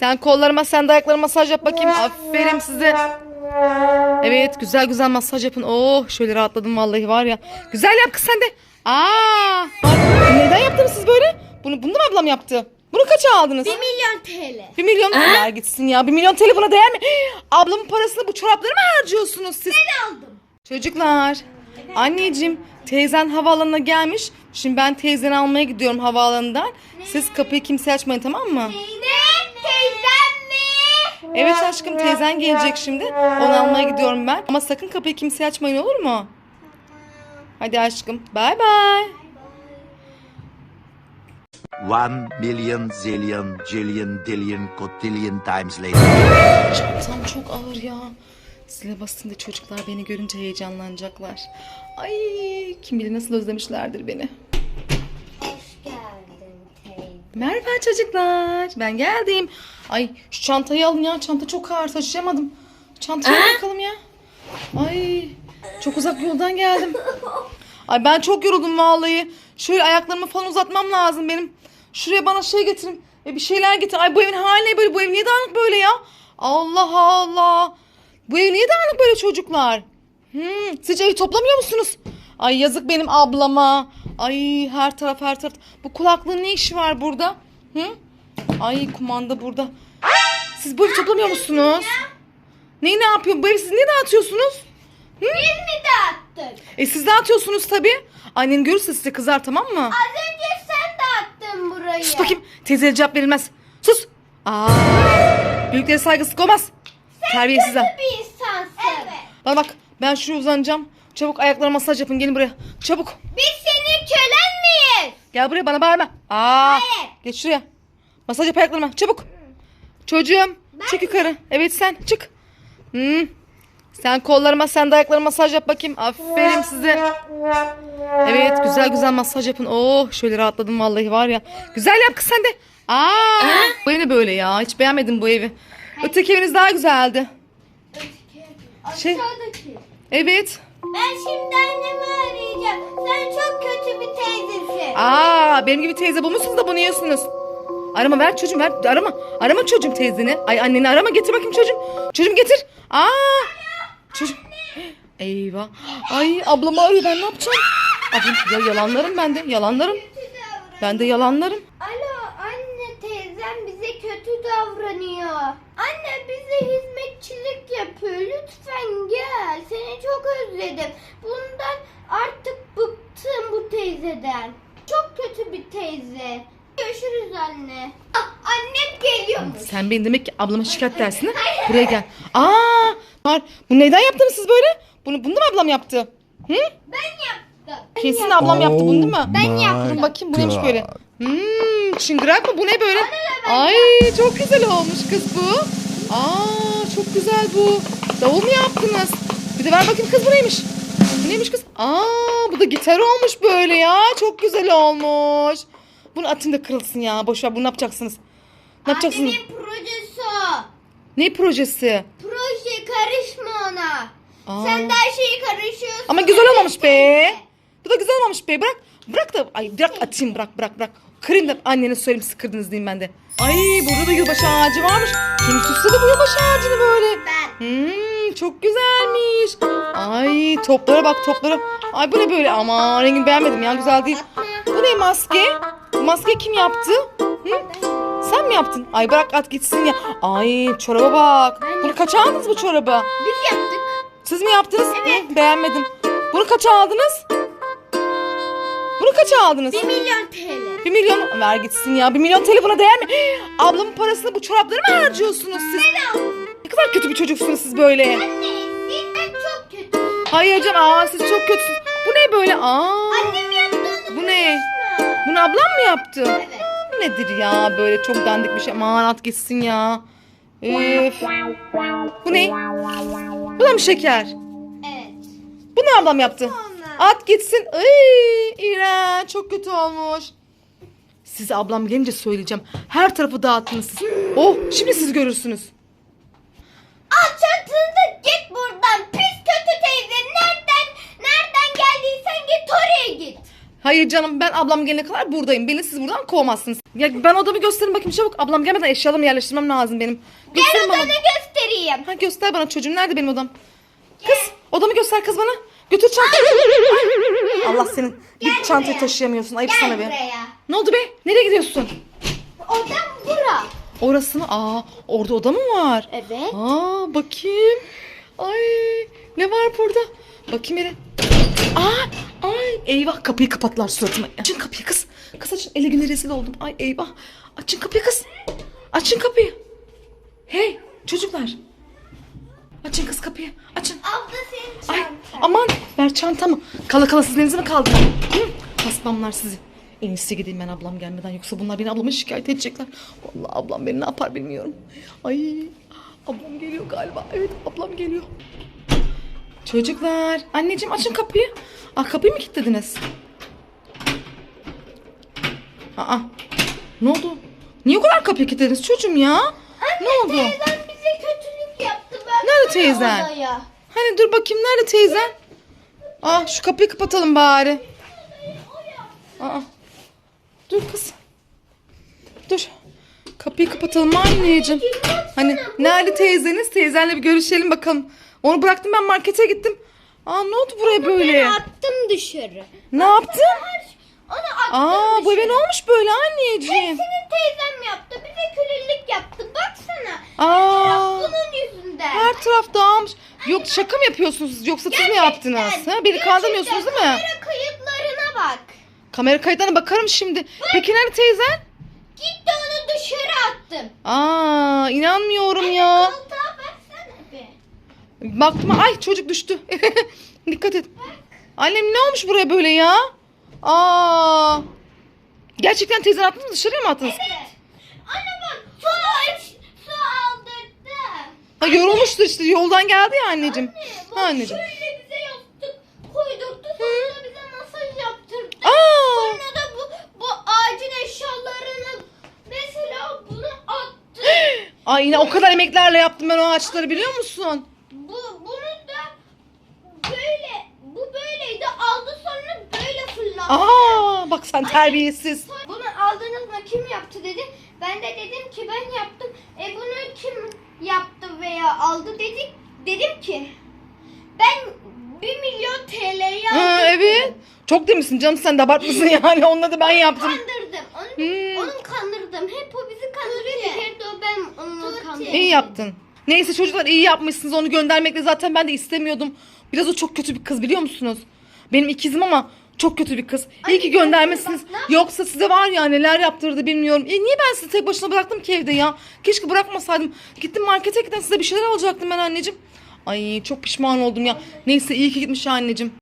Sen kollarıma sen de ayaklarıma masaj yap bakayım. Aferin size. Evet güzel güzel masaj yapın. Oh şöyle rahatladım vallahi var ya. Güzel yap kız sen de. Aa, bak, neden yaptınız siz böyle? Bunu, bunu da mı ablam yaptı? Bunu kaça aldınız? 1 milyon TL. Bir milyon ver gitsin ya. Bir milyon TL buna değer mi? Ablamın parasını bu çorapları mı harcıyorsunuz siz? Ben aldım. Çocuklar. Anneciğim teyzen havaalanına gelmiş. Şimdi ben teyzeni almaya gidiyorum havaalanından. Siz kapıyı kimseye açmayın tamam mı? Ne? Evet aşkım teyzen gelecek şimdi. Onu almaya gidiyorum ben. Ama sakın kapıyı kimseye açmayın olur mu? Hadi aşkım. Bay bay. One million zillion jillion dillion cotillion times later. Çantam çok ağır ya. Zile basınca çocuklar beni görünce heyecanlanacaklar. Ay kim bilir nasıl özlemişlerdir beni. Merhaba çocuklar. Ben geldim. Ay şu çantayı alın ya. Çanta çok ağır taşıyamadım. Çantaya bakalım ya. Ay çok uzak yoldan geldim. Ay ben çok yoruldum vallahi. Şöyle ayaklarımı falan uzatmam lazım benim. Şuraya bana şey getirin. E, bir şeyler getir. Ay bu evin hali ne böyle? Bu ev niye dağınık böyle ya? Allah Allah. Bu ev niye dağınık böyle çocuklar? Hmm, siz evi toplamıyor musunuz? Ay yazık benim ablama. Ay her taraf her taraf. Bu kulaklığın ne işi var burada? Hı? Ay kumanda burada. Siz bu evi toplamıyor musunuz? Neyi ne yapıyor? Bu evi siz niye dağıtıyorsunuz? Biz mi dağıttık? E siz dağıtıyorsunuz tabii. Annen görürse size kızar tamam mı? Az önce sen dağıttın burayı. Sus bakayım. Teyzeye cevap verilmez. Sus. Aa, büyüklere saygısızlık olmaz. Terbiyesizler. Kötü bir insansın. Evet. Bana bak ben şuraya uzanacağım. Çabuk ayaklarıma masaj yapın gelin buraya. Çabuk. Biz senin kölen miyiz? Gel buraya bana bağırma. Aa, Hayır. Geç şuraya. Masaj yap ayaklarıma çabuk. Çocuğum çık yukarı. Evet sen çık. Hmm. Sen kollarıma sen de ayaklarıma masaj yap bakayım. Aferin size. Evet güzel güzel masaj yapın. Oh şöyle rahatladım vallahi var ya. Güzel yap kız sen de. Aa, bu ev ne böyle ya? Hiç beğenmedim bu evi. Öteki eviniz daha güzeldi. Şey- Aşağıdaki. Evet. Ben şimdi annemi arayacağım. Sen çok kötü bir teyzesin. Aa, benim gibi teyze bulmuşsunuz da bunu yiyorsunuz. Arama ver çocuğum ver. Arama. Arama çocuğum teyzeni. Ay anneni arama getir bakayım çocuğum. Çocuğum getir. Aa. Çocuğum. Eyvah. Ay ablamı arıyor ben ne yapacağım? Ablam, ya yalanlarım ben de. Yalanlarım. Ben de yalanlarım. Alo anne teyzem bize kötü davranıyor. Anne bize hizmetçilik yapıyor. Lütfen gel. Seni çok özledim. Bundan artık bıktım bu teyzeden. Çok kötü bir teyze. Görüşürüz anne. Ah, annem geliyormuş. Sen beni demek ki ablama şikayet dersin ha? Buraya gel. Aa. Var. Bu neyden yaptınız siz böyle? Bunu, bunu da mı ablam yaptı? Hı? Ben yaptım. Kesin ablam yaptı bunu değil mi? Ben yaptım. Dur bakayım bu neymiş böyle. Hmm, çıngırak mı? Bu ne böyle? Ay çok güzel olmuş kız bu. Aa çok güzel bu. Davul mu yaptınız? Bir de ver bakayım kız bu neymiş? Bu neymiş kız? Aa bu da gitar olmuş böyle ya. Çok güzel olmuş. Bunu atın da kırılsın ya. Boş ver bunu ne yapacaksınız? Ne yapacaksınız? Annemin projesi o. Ne projesi? Proje karışma ona. Aa. Sen de her şeyi karışıyorsun. Ama güzel olmamış be. Bu da güzel olmamış be. Bırak. Bırak da. Ay bırak atayım bırak bırak bırak. Kırayım da annene söyleyeyim siz kırdınız diyeyim ben de. Ay burada da yılbaşı ağacı varmış. Kim süsledi bu yılbaşı ağacını böyle? Ben. Hmm, çok güzelmiş. Ay toplara bak toplara. Ay bu ne böyle? Ama rengini beğenmedim ya güzel değil. Bu ne maske? Maske kim yaptı? Hı? Sen mi yaptın? Ay bırak at gitsin ya. Ay çoraba bak. Bunu kaça aldınız bu çorabı? Biz yaptık. Siz mi yaptınız? Hı, beğenmedim. Bunu kaça aldınız? Bunu kaça aldınız? 1 milyon TL. Bir milyon ver gitsin ya. Bir milyon TL buna değer mi? Ablamın parasını bu çorapları mı harcıyorsunuz siz? Ne kadar kötü bir çocuksunuz siz böyle. Hayır canım aa siz çok kötüsünüz. Bu ne böyle? Aa. Annem yaptı onu. Bu ne? Bunu ablam mı yaptı? Evet. Bu nedir ya? Böyle çok dandik bir şey. Aman at gitsin ya. Üf. Bu ne? Bu da mı şeker? Evet. Bu ne ablam yaptı? At gitsin. Ay, iğrenç. Çok kötü olmuş. Size ablam gelince söyleyeceğim. Her tarafı dağıttınız siz. Oh şimdi siz görürsünüz. Al çantanı git buradan. Pis kötü teyze. Nereden nereden geldiysen git oraya git. Hayır canım ben ablam gelene kadar buradayım. Beni siz buradan kovmazsınız. Ya ben odamı gösterin bakayım çabuk. Ablam gelmeden eşyalarımı yerleştirmem lazım benim. Gel Gösterin bana. odanı göstereyim. Ha göster bana çocuğum. Nerede benim odam? Kız odamı göster kız bana. Götür çantayı. Ay, Allah senin. Bir çantayı buraya. taşıyamıyorsun. Ayıp Gel sana be. buraya. Ne oldu be? Nereye gidiyorsun? Odam bura. Orası mı? Aa orada oda mı var? Evet. Aa bakayım. Ay ne var burada? Bakayım hele. Aa, ay eyvah kapıyı kapatlar suratıma. Açın kapıyı kız. Kız açın. Ele güne rezil oldum. Ay eyvah. Açın kapıyı kız. Açın kapıyı. Hey çocuklar. Açın kız kapıyı. Açın. Abla senin Ay çantan. aman ver çantamı. Kala kala sizin elinize mi kaldı? Hı? Hasbamlar sizi. En iyisi gideyim ben ablam gelmeden yoksa bunlar beni ablama şikayet edecekler. Vallahi ablam beni ne yapar bilmiyorum. Ay ablam geliyor galiba. Evet ablam geliyor. Çocuklar anneciğim açın kapıyı. Ah kapıyı mı kilitlediniz? Aa ne oldu? Niye o kadar kapıyı kilitlediniz çocuğum ya? ne oldu? Teyzem bize kötülük yaptı. Ben Nerede teyzen? Odaya. Hani dur bakayım nerede teyzen? Aa şu kapıyı kapatalım bari. Aa. Dur kız. Dur. Kapıyı kapatalım anneciğim. Hani nerede teyzeniz? Teyzenle bir görüşelim bakalım. Onu bıraktım ben markete gittim. Aa ne oldu buraya böyle? Ben attım dışarı. Ne yaptın? Onu attım Aa bu eve ne olmuş böyle anneciğim? Hepsini teyzem yaptı. Bize kölelik yaptı. Baksana. Aa. Bunun yüzünden. Her taraf dağılmış. Yok şaka mı yapıyorsunuz yoksa siz mi yaptınız? Ha, beni kandırmıyorsunuz değil mi? Kamera kayıtlarına bak. Kamera kayıtlarına bakarım şimdi. Peki nerede teyzen? Gitti onu dışarı attım. Aa inanmıyorum ya. Koltuğa. Baktım ay çocuk düştü. Dikkat et. Annem ne olmuş buraya böyle ya? Aa. Gerçekten teyzen attınız mı? dışarıya mı attınız? Evet. Ana bak su aç. Su aldırdı. Ha yorulmuştur işte yoldan geldi ya anneciğim. Anne, Ha anneciğim. şöyle bize yastık koydurdu. Sonra da bize masaj yaptırdı. Aa. Sonra da bu, bu acil eşyalarını mesela bunu attı. Ay yine o kadar emeklerle yaptım ben o ağaçları biliyor musun? bu bunu da böyle bu böyleydi aldı sonra böyle fırlattı. Aa bak sen terbiyesiz. Bunu aldınız mı kim yaptı dedi. Ben de dedim ki ben yaptım. E bunu kim yaptı veya aldı dedik. Dedim ki ben 1 milyon TL'yi aldım. Ha, evet. Çok demişsin canım sen de abartmışsın yani onunla da ben yaptım. Kandırdım. Onu, Hmm. onu kandırdım. Hep o bizi kandırıyor. Bir kere de o ben onu kandırdım. İyi yaptın. Neyse çocuklar iyi yapmışsınız onu göndermekle zaten ben de istemiyordum. Biraz o çok kötü bir kız biliyor musunuz? Benim ikizim ama çok kötü bir kız. İyi ki göndermesiniz. Yoksa size var ya neler yaptırdı bilmiyorum. E niye ben sizi tek başına bıraktım ki evde ya? Keşke bırakmasaydım. Gittim markete giden size bir şeyler alacaktım ben anneciğim. Ay çok pişman oldum ya. Neyse iyi ki gitmiş anneciğim.